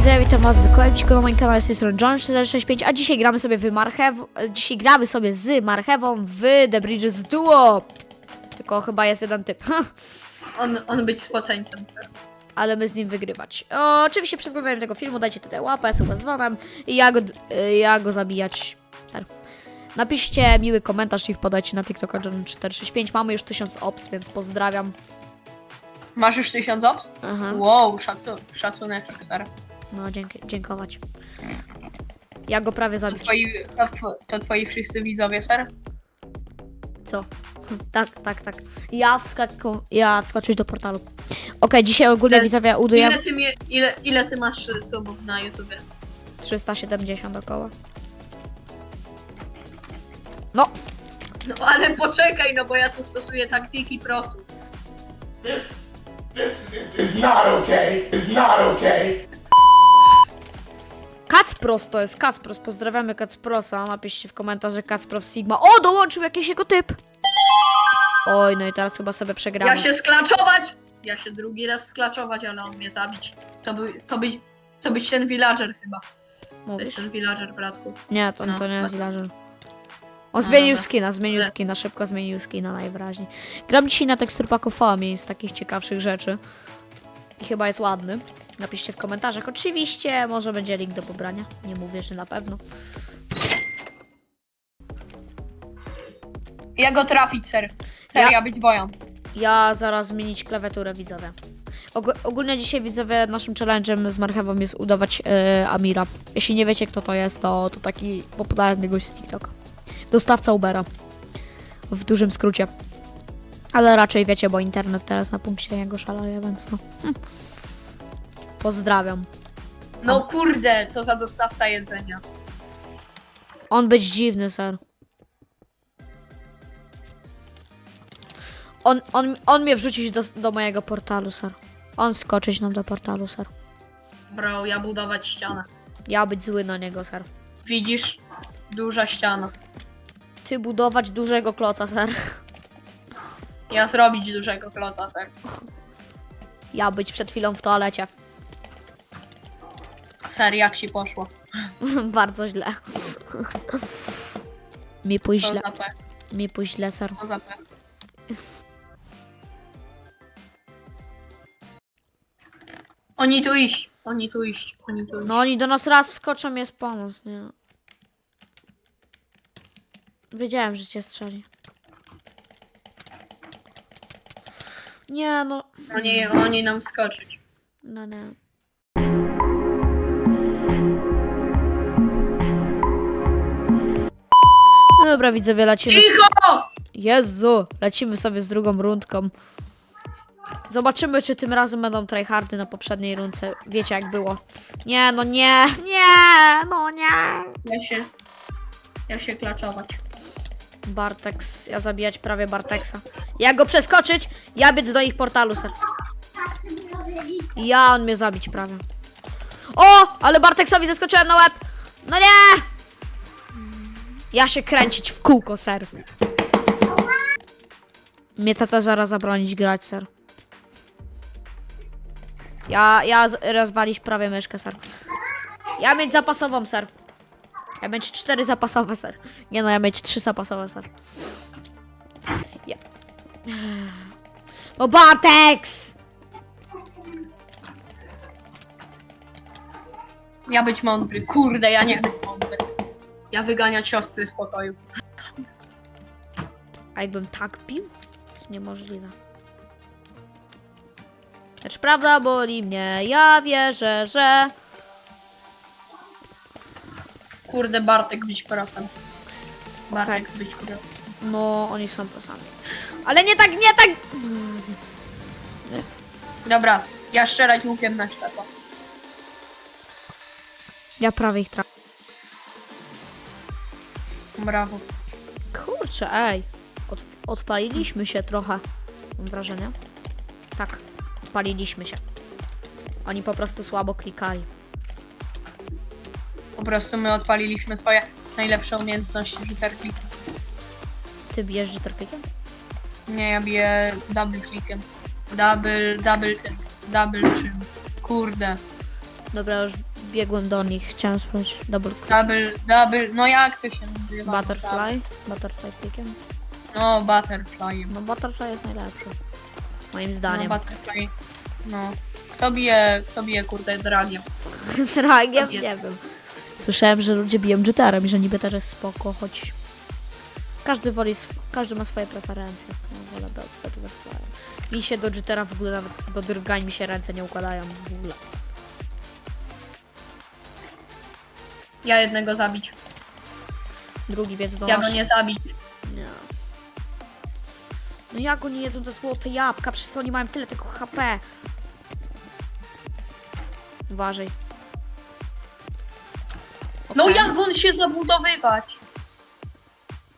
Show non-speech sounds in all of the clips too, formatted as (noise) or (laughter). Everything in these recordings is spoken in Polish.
widzowie, witam was w kolejnym odcinku na moim kanale z tej strony John465, a dzisiaj gramy sobie w marchew... Dzisiaj gramy sobie z marchewą w The Bridges Duo. Tylko chyba jest jeden typ, (laughs) On, on być spoceńcem, ser. ale my z nim wygrywać. O, oczywiście przed oglądaniem tego filmu dajcie tutaj łapę, suba z dzwonem i ja go, y, ja go zabijać. Ser. Napiszcie miły komentarz i wpadajcie na TikToka John465. Mamy już 1000 ops, więc pozdrawiam. Masz już tysiąc ops? Aha. Wow, szatu, szacuneczek, ser. No, dzięki, dziękować. Ja go prawie To zabić. twoi, to, to twoi wszyscy widzowie, ser? Co? (laughs) Tak, tak, tak. Ja, wskaku, ja wskoczyć do portalu. Okej, dzisiaj ogólnie Ile- widzowie uduję Ile ty, mie- ile, ile ty masz y, subów na YouTubie? 370 około. No, No ale poczekaj, no bo ja tu stosuję taktyki prosów. This, this is, is not okay. It's not okay. Kacpros to jest Kacpros. Pozdrawiamy Kacprosa. Napiszcie w komentarzu Kacpros Sigma. O, dołączył jakiś jego typ. Oj, no i teraz chyba sobie przegramy. Ja się sklaczować! Ja się drugi raz sklaczować, ale on mnie zabić. To był, to być, to być ten villager chyba. To jest ten villager, bratku. Nie, to, No. to nie jest villager. On zmienił dobra. skina, zmienił skina, szybko zmienił skina najwyraźniej. Gram dzisiaj na teksturpaku Foami z takich ciekawszych rzeczy. I chyba jest ładny. Napiszcie w komentarzach. Oczywiście, może będzie link do pobrania. Nie mówię, że na pewno. Ja go trafić, ser. Seria Ja- być wojan. Ja zaraz zmienić klawiaturę widzowie. Og ogólnie dzisiaj widzowie naszym challenge'em z marchewą jest udawać e, Amira. Jeśli nie wiecie kto to jest, to, to taki popularny gość z TikTok. Dostawca Ubera. W dużym skrócie. Ale raczej wiecie, bo internet teraz na punkcie jego szaleje, więc no. Hm. Pozdrawiam. No kurde, co za dostawca jedzenia. On być dziwny, ser. On, on, on mnie wrzucić do, do mojego portalu, ser. On wskoczyć nam do portalu, ser. Bro, ja budować ścianę. Ja być zły na niego, ser. Widzisz? Duża ściana. Ty budować dużego kloca, ser. Ja zrobić dużego kloca, ser. Ja być przed chwilą w toalecie. Ser, jak ci poszło? (laughs) Bardzo źle. Mi pójść Co źle. za? Mi pójść źle, ser. Co za pech? Oni tu iść, oni tu iść, oni tu iść. No oni do nas raz wskoczą, jest pomoc, nie? Wiedziałem, że cię strzeli. Nie, no. Oni, oni nam skoczyć. No nie. Dobra, widzowie, lecimy. s- Cicho! Jezu, lecimy sobie z drugą rundką. Zobaczymy, czy tym razem będą tryhardy na poprzedniej rundce. Wiecie, jak było. Nie, no nie, nie, no nie. Ja się... Ja się klaczować. Bartex, ja zabijać prawie Barteksa. Jak go przeskoczyć? Ja biec do ich portalu, ser. Ja on mnie zabić prawie. O, ale Barteksowi zeskoczyłem na łeb. No nie! Ja się kręcić w kółko, ser. Mnie tata zaraz zabronić grać, ser. Ja, ja rozwalić prawie myszkę, ser. Ja mieć zapasową, ser. Ja mieć cztery zapasowe, ser. Nie no, ja mieć trzy zapasowe, ser. Ja. No Bartex! Ja być mądry. Kurde, ja nie być mądry. Ja wyganiać siostry z pokoju. A jakbym tak pił? To jest niemożliwe. Lecz prawda boli mnie, ja wierzę, że... Kurde, Bartek być prosem. Bartek być prosem. No, oni są posami. Ale nie tak, nie tak! Dobra, ja strzelać łukiem na ślepo. Ja prawie ich trafię. Brawo. Kurczę, ej. Od, odpaliliśmy się trochę. Mam wrażenie. Tak, odpaliliśmy się. Oni po prostu słabo klikali. Po prostu my odpaliliśmy swoje najlepsze umiejętności rzuterki. Ty bijesz jitter-clickiem? Nie, ja biję double clickiem. Double, double tym, double czym. Kurde. Dobra, już Biegłem do nich, chciałem spróbować double click. Double, double, no jak to się nazywa? Butterfly? Butterfly clickiem? No, butterfly. No butterfly jest najlepszy. Moim No, zdaniem. butterfly. No. Kto bije, kto bije kurde dragiem? Dragiem? (laughs) Nie wiem. Słyszałem, że ludzie biją Jitterem i że niby też jest spoko, choć... Każdy woli, sw- każdy ma swoje preferencje. No, wolę Butterfly. Mi się do Jittera w ogóle nawet do drgań mi się ręce nie układają w ogóle. Ja jednego zabić. Drugi wiec do Ja go nas- nie zabić. Nie. No jak oni jedzą te złote jabłka? Przecież oni mają tyle tego HP. Uważaj. No Okej. jak on się zabudowywać?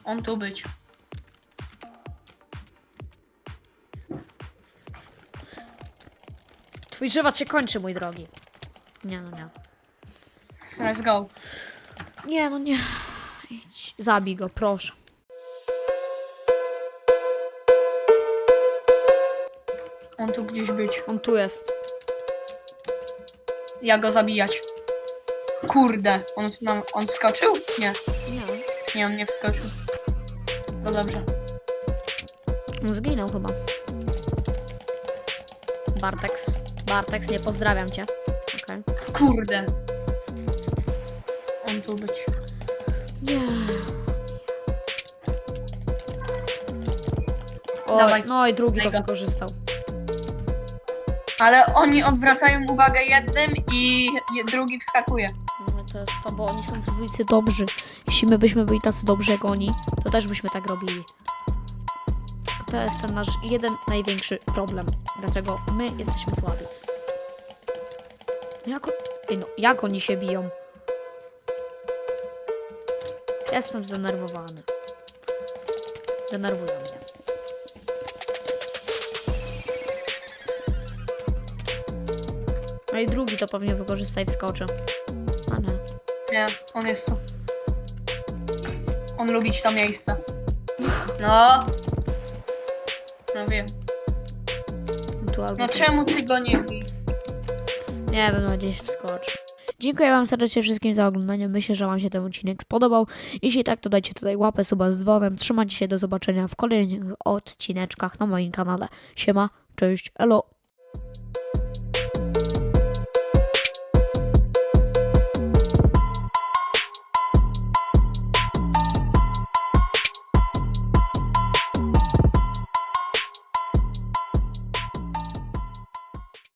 On tu być. Twój żywot się kończy, mój drogi. Nie, no nie. Let's go. Nie, no nie. Idź. Zabij go, proszę. On tu gdzieś być. On tu jest. Ja go zabijać. Kurde, on, w- on wskoczył? Nie, Nie. nie, on nie wskoczył. No dobrze. On zginął chyba. Bartex. Bartex, nie pozdrawiam cię. Okej. Kurde. On tu być. Nie. Oj, Dawaj. no i drugi to Daj go. wykorzystał. Ale oni odwracają uwagę jednym i je- drugi wskakuje. No to jest to, bo oni są w dwójcy dobrzy. Jeśli my byśmy byli tacy dobrzy jak oni, to też byśmy tak robili. To jest ten nasz jeden największy problem. Dlaczego my jesteśmy słabi. No Jak, on, Ej, no, jak oni się biją? Jestem zdenerwowany. Denerwują mnie. No i drugi to pewnie wykorzysta i wskoczy. A nie. Nie, on jest tu. On lubi to miejsce. No. No wiem. Tu albo No tu. czemu ty go nie bij? Nie wiem, no gdzieś wskocz. Dziękuję Wam serdecznie wszystkim za oglądanie. Myślę, że Wam się ten odcinek spodobał. Jeśli tak, to dajcie tutaj łapę, suba z dzwonem. Trzymajcie się, do zobaczenia w kolejnych odcineczkach na moim kanale. Siema, cześć, elo.